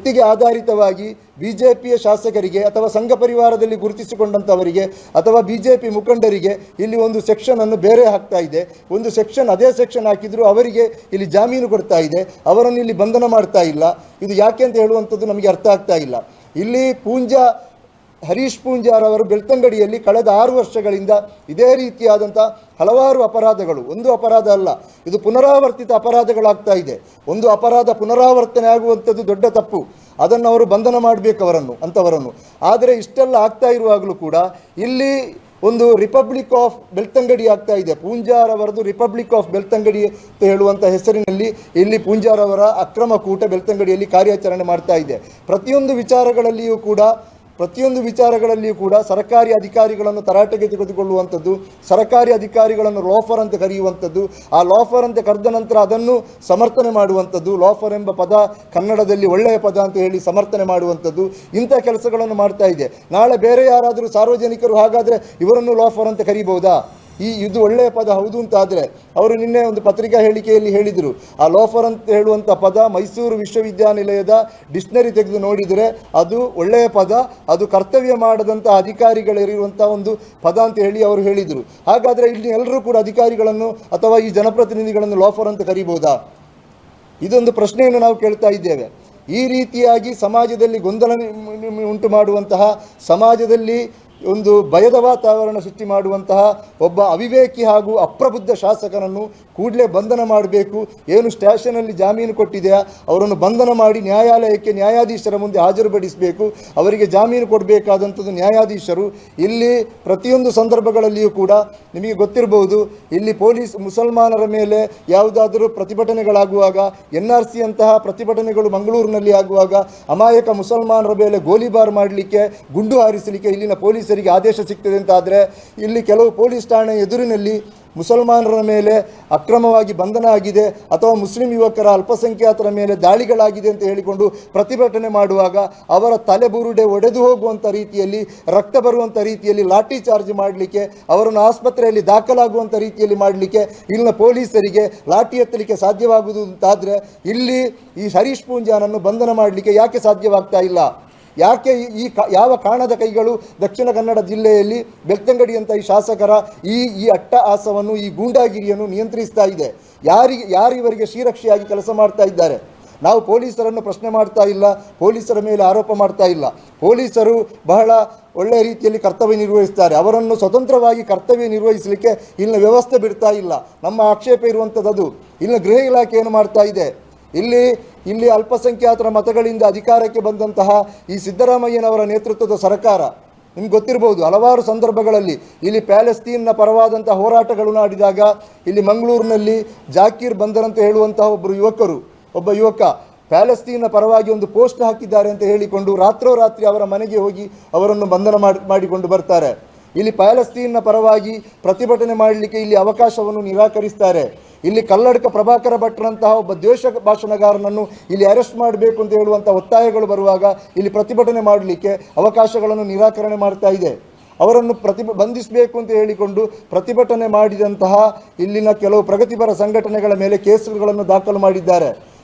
ವ್ಯಕ್ತಿಗೆ ಆಧಾರಿತವಾಗಿ B J ಪಿಯ ಶಾಸಕರಿಗೆ ಅಥವಾ ಸಂಘ ಪರಿವಾರದಲ್ಲಿ ಗುರುತಿಸಿಕೊಂಡಂಥವರಿಗೆ ಅಥವಾ ಬಿ ಜೆ ಪಿ ಮುಖಂಡರಿಗೆ ಇಲ್ಲಿ ಒಂದು ಸೆಕ್ಷನ್ ಅನ್ನು ಬೇರೆ ಹಾಕ್ತಾ ಇದೆ. ಒಂದು ಸೆಕ್ಷನ್ ಅದೇ ಸೆಕ್ಷನ್ ಹಾಕಿದ್ರು ಅವರಿಗೆ ಇಲ್ಲಿ ಜಾಮೀನು ಕೊಡ್ತಾ ಇದೆ. ಅವರನ್ನು ಇಲ್ಲಿ ಬಂಧನ ಮಾಡ್ತಾ ಇಲ್ಲ. ಇದು ಯಾಕೆ ಅಂತ ಹೇಳುವಂಥದ್ದು ನಮಗೆ ಅರ್ಥ ಆಗ್ತಾ ಇಲ್ಲ. ಇಲ್ಲಿ ಪೂಂಜಾ ಹರೀಶ್ ಪೂಂಜಾರ್ ಅವರು ಬೆಳ್ತಂಗಡಿಯಲ್ಲಿ ಕಳೆದ ಆರು ವರ್ಷಗಳಿಂದ ಇದೇ ರೀತಿಯಾದಂಥ ಹಲವಾರು ಅಪರಾಧಗಳು. ಒಂದು ಅಪರಾಧ ಅಲ್ಲ, ಇದು ಪುನರಾವರ್ತಿತ ಅಪರಾಧಗಳಾಗ್ತಾ ಇದೆ. ಒಂದು ಅಪರಾಧ ಪುನರಾವರ್ತನೆ ಆಗುವಂಥದ್ದು ದೊಡ್ಡ ತಪ್ಪು. ಅದನ್ನು ಅವರು ಬಂಧನ ಮಾಡಬೇಕು ಅವರನ್ನು ಅಂಥವರನ್ನು ಆದರೆ ಇಷ್ಟೆಲ್ಲ ಆಗ್ತಾ ಇರುವಾಗಲೂ ಕೂಡ ಇಲ್ಲಿ ಒಂದು ರಿಪಬ್ಲಿಕ್ ಆಫ್ ಬೆಳ್ತಂಗಡಿ ಆಗ್ತಾ ಇದೆ. ಪೂಂಜಾರವರದು ರಿಪಬ್ಲಿಕ್ ಆಫ್ ಬೆಳ್ತಂಗಡಿ ಅಂತ ಹೇಳುವಂಥ ಹೆಸರಿನಲ್ಲಿ ಇಲ್ಲಿ ಪೂಂಜಾರ್ ಅವರ ಅಕ್ರಮ ಕೂಟ ಬೆಳ್ತಂಗಡಿಯಲ್ಲಿ ಕಾರ್ಯಾಚರಣೆ ಮಾಡ್ತಾ ಇದೆ. ಪ್ರತಿಯೊಂದು ವಿಚಾರಗಳಲ್ಲಿಯೂ ಕೂಡ ಪ್ರತಿಯೊಂದು ವಿಚಾರಗಳಲ್ಲಿಯೂ ಕೂಡ ಸರ್ಕಾರಿ ಅಧಿಕಾರಿಗಳನ್ನು ತರಾಟೆಗೆ ತೆಗೆದುಕೊಳ್ಳುವಂಥದ್ದು, ಸರ್ಕಾರಿ ಅಧಿಕಾರಿಗಳನ್ನು ಲಾಫರ್ ಅಂತ ಕರೆಯುವಂಥದ್ದು, ಆ ಲಾಫರ್ ಅಂತ ಕರೆದ ನಂತರ ಅದನ್ನು ಸಮರ್ಥನೆ ಮಾಡುವಂಥದ್ದು ಲಾಫರ್ ಎಂಬ ಪದ ಕನ್ನಡದಲ್ಲಿ ಒಳ್ಳೆಯ ಪದ ಅಂತ ಹೇಳಿ ಸಮರ್ಥನೆ ಮಾಡುವಂಥದ್ದು, ಇಂಥ ಕೆಲಸಗಳನ್ನು ಮಾಡ್ತಾ ಇದೆ. ನಾಳೆ ಬೇರೆ ಯಾರಾದರೂ ಸಾರ್ವಜನಿಕರು ಹಾಗಾದರೆ ಇವರನ್ನು ಲಾಫರ್ ಅಂತ ಕರಿಬಹುದಾ? ಈ ಇದು ಒಳ್ಳೆಯ ಪದ ಹೌದು ಅಂತ ಆದರೆ ಅವರು ನಿನ್ನೆ ಒಂದು ಪತ್ರಿಕಾ ಹೇಳಿಕೆಯಲ್ಲಿ ಹೇಳಿದರು. ಆ ಲೋಫರ್ ಅಂತ ಹೇಳುವಂಥ ಪದ ಮೈಸೂರು ವಿಶ್ವವಿದ್ಯಾನಿಲಯದ ಡಿಕ್ಷನರಿ ತೆಗೆದು ನೋಡಿದರೆ ಅದು ಒಳ್ಳೆಯ ಪದ, ಅದು ಕರ್ತವ್ಯ ಮಾಡದಂಥ ಅಧಿಕಾರಿಗಳಿರುವಂಥ ಒಂದು ಪದ ಅಂತ ಹೇಳಿ ಅವರು ಹೇಳಿದರು. ಹಾಗಾದರೆ ಇಲ್ಲಿ ಎಲ್ಲರೂ ಕೂಡ ಅಧಿಕಾರಿಗಳನ್ನು ಅಥವಾ ಈ ಜನಪ್ರತಿನಿಧಿಗಳನ್ನು ಲೋಫರ್ ಅಂತ ಕರೀಬೋದಾ? ಇದೊಂದು ಪ್ರಶ್ನೆಯನ್ನು ನಾವು ಕೇಳ್ತಾ ಇದ್ದೇವೆ. ಈ ರೀತಿಯಾಗಿ ಸಮಾಜದಲ್ಲಿ ಗೊಂದಲ ಉಂಟು ಮಾಡುವಂತಹ ಸಮಾಜದಲ್ಲಿ ಒಂದು ಭಯದ ವಾತಾವರಣ ಸೃಷ್ಟಿ ಮಾಡುವಂತಹ ಒಬ್ಬ ಅವಿವೇಕಿ ಹಾಗೂ ಅಪ್ರಬುದ್ಧ ಶಾಸಕನನ್ನು ಕೂಡಲೇ ಬಂಧನ ಮಾಡಬೇಕು. ಏನು ಸ್ಟೇಷನಲ್ಲಿ ಜಾಮೀನು ಕೊಟ್ಟಿದೆಯಾ? ಅವರನ್ನು ಬಂಧನ ಮಾಡಿ ನ್ಯಾಯಾಲಯಕ್ಕೆ ನ್ಯಾಯಾಧೀಶರ ಮುಂದೆ ಹಾಜರುಪಡಿಸಬೇಕು. ಅವರಿಗೆ ಜಾಮೀನು ಕೊಡಬೇಕಾದಂಥದ್ದು ನ್ಯಾಯಾಧೀಶರು. ಇಲ್ಲಿ ಪ್ರತಿಯೊಂದು ಸಂದರ್ಭಗಳಲ್ಲಿಯೂ ಕೂಡ ನಿಮಗೆ ಗೊತ್ತಿರಬಹುದು, ಇಲ್ಲಿ ಪೊಲೀಸ್ ಮುಸಲ್ಮಾನರ ಮೇಲೆ ಯಾವುದಾದರೂ ಪ್ರತಿಭಟನೆಗಳಾಗುವಾಗ ಎನ್ ಆರ್ ಸಿ ಅಂತಹ ಪ್ರತಿಭಟನೆಗಳು ಮಂಗಳೂರಿನಲ್ಲಿ ಆಗುವಾಗ, ಅಮಾಯಕ ಮುಸಲ್ಮಾನರ ಮೇಲೆ ಗೋಲಿಬಾರ್ ಮಾಡಲಿಕ್ಕೆ, ಗುಂಡು ಹಾರಿಸಲಿಕ್ಕೆ ಇಲ್ಲಿನ ಪೊಲೀಸರಿಗೆ ಆದೇಶ ಸಿಗ್ತದೆ ಅಂತ ಆದರೆ ಇಲ್ಲಿ ಕೆಲವು ಪೊಲೀಸ್ ಠಾಣೆ ಎದುರಿನಲ್ಲಿ ಮುಸಲ್ಮಾನರ ಮೇಲೆ ಅಕ್ರಮವಾಗಿ ಬಂಧನ ಆಗಿದೆ ಅಥವಾ ಮುಸ್ಲಿಂ ಯುವಕರ ಅಲ್ಪಸಂಖ್ಯಾತರ ಮೇಲೆ ದಾಳಿಗಳಾಗಿದೆ ಅಂತ ಹೇಳಿಕೊಂಡು ಪ್ರತಿಭಟನೆ ಮಾಡುವಾಗ ಅವರ ತಲೆ ಬುರುಡೆ ಒಡೆದು ಹೋಗುವಂಥ ರೀತಿಯಲ್ಲಿ, ರಕ್ತ ಬರುವಂಥ ರೀತಿಯಲ್ಲಿ ಲಾಠಿ ಚಾರ್ಜ್ ಮಾಡಲಿಕ್ಕೆ, ಅವರನ್ನು ಆಸ್ಪತ್ರೆಯಲ್ಲಿ ದಾಖಲಾಗುವಂಥ ರೀತಿಯಲ್ಲಿ ಮಾಡಲಿಕ್ಕೆ ಇಲ್ಲಿನ ಪೊಲೀಸರಿಗೆ ಲಾಠಿ ಎತ್ತಲಿಕ್ಕೆ ಸಾಧ್ಯವಾಗುವುದು ಅಂತಾದರೆ ಇಲ್ಲಿ ಈ ಹರೀಶ್ ಪೂಂಜಾನನ್ನು ಬಂಧನ ಮಾಡಲಿಕ್ಕೆ ಯಾಕೆ ಸಾಧ್ಯವಾಗ್ತಾ ಇಲ್ಲ? ಯಾಕೆ ಈ- ಯಾವ ಕಾರಣದ ಕೈಗಳು ದಕ್ಷಿಣ ಕನ್ನಡ ಜಿಲ್ಲೆಯಲ್ಲಿ ಬೆಳ್ತಂಗಡಿ ಅಂತ ಈ ಶಾಸಕರ ಈ ಈ ಅಟ್ಟಹಾಸವನ್ನು, ಈ ಗೂಂಡಾಗಿರಿಯನ್ನು ನಿಯಂತ್ರಿಸ್ತಾ ಇದೆ? ಯಾರಿಗೆ ಯಾರಿವರಿಗೆ ಶ್ರೀರಕ್ಷೆಯಾಗಿ ಕೆಲಸ ಮಾಡ್ತಾ ಇದ್ದಾರೆ? ನಾವು ಪೊಲೀಸರನ್ನು ಪ್ರಶ್ನೆ ಮಾಡ್ತಾ ಇಲ್ಲ, ಪೊಲೀಸರ ಮೇಲೆ ಆರೋಪ ಮಾಡ್ತಾ ಇಲ್ಲ. ಪೊಲೀಸರು ಬಹಳ ಒಳ್ಳೆಯ ರೀತಿಯಲ್ಲಿ ಕರ್ತವ್ಯ ನಿರ್ವಹಿಸ್ತಾರೆ. ಅವರನ್ನು ಸ್ವತಂತ್ರವಾಗಿ ಕರ್ತವ್ಯ ನಿರ್ವಹಿಸಲಿಕ್ಕೆ ಇಲ್ಲಿನ ವ್ಯವಸ್ಥೆ ಬಿಡ್ತಾ ಇಲ್ಲ. ನಮ್ಮ ಆಕ್ಷೇಪ ಇರುವಂಥದ್ದು ಇಲ್ಲಿನ ಗೃಹ ಇಲಾಖೆ ಏನು ಮಾಡ್ತಾ ಇದೆ? ಇಲ್ಲಿ ಇಲ್ಲಿ ಅಲ್ಪಸಂಖ್ಯಾತರ ಮತಗಳಿಂದ ಅಧಿಕಾರಕ್ಕೆ ಬಂದಂತಹ ಈ ಸಿದ್ದರಾಮಯ್ಯನವರ ನೇತೃತ್ವದ ಸರ್ಕಾರ, ನಿಮ್ಗೆ ಗೊತ್ತಿರಬಹುದು ಹಲವಾರು ಸಂದರ್ಭಗಳಲ್ಲಿ ಇಲ್ಲಿ ಪ್ಯಾಲೆಸ್ತೀನ್ನ ಪರವಾದಂಥ ಹೋರಾಟಗಳು ನಾಡಿದಾಗ, ಇಲ್ಲಿ ಮಂಗಳೂರಿನಲ್ಲಿ ಜಾಕೀರ್ ಬಂದರಂತ ಹೇಳುವಂತಹ ಒಬ್ಬರು ಯುವಕರು, ಒಬ್ಬ ಯುವಕ ಪ್ಯಾಲೆಸ್ತೀನ್ನ ಪರವಾಗಿ ಒಂದು ಪೋಸ್ಟ್ ಹಾಕಿದ್ದಾರೆ ಅಂತ ಹೇಳಿಕೊಂಡು ರಾತ್ರೋರಾತ್ರಿ ಅವರ ಮನೆಗೆ ಹೋಗಿ ಅವರನ್ನು ಬಂಧನ ಮಾಡಿ, ಮಾಡಿಕೊಂಡು ಬರ್ತಾರೆ. ಇಲ್ಲಿ ಪ್ಯಾಲೆಸ್ತೀನ್ನ ಪರವಾಗಿ ಪ್ರತಿಭಟನೆ ಮಾಡಲಿಕ್ಕೆ ಇಲ್ಲಿ ಅವಕಾಶವನ್ನು ನಿರಾಕರಿಸ್ತಾರೆ. ಇಲ್ಲಿ ಕಲ್ಲಡಕ ಪ್ರಭಾಕರ ಭಟ್ರಂತಹ ಒಬ್ಬ ದ್ವೇಷ ಭಾಷಣಗಾರನನ್ನು ಇಲ್ಲಿ ಅರೆಸ್ಟ್ ಮಾಡಬೇಕು ಅಂತ ಹೇಳುವಂಥ ಒತ್ತಾಯಗಳು ಬರುವಾಗ ಇಲ್ಲಿ ಪ್ರತಿಭಟನೆ ಮಾಡಲಿಕ್ಕೆ ಅವಕಾಶಗಳನ್ನು ನಿರಾಕರಣೆ ಮಾಡ್ತಾ ಇದೆ. ಅವರನ್ನು ಪ್ರತಿ ಬಂಧಿಸಬೇಕು ಅಂತ ಹೇಳಿಕೊಂಡು ಪ್ರತಿಭಟನೆ ಮಾಡಿದಂತಹ ಇಲ್ಲಿನ ಕೆಲವು ಪ್ರಗತಿಪರ ಸಂಘಟನೆಗಳ ಮೇಲೆ ಕೇಸುಗಳನ್ನು ದಾಖಲು ಮಾಡಿದ್ದಾರೆ.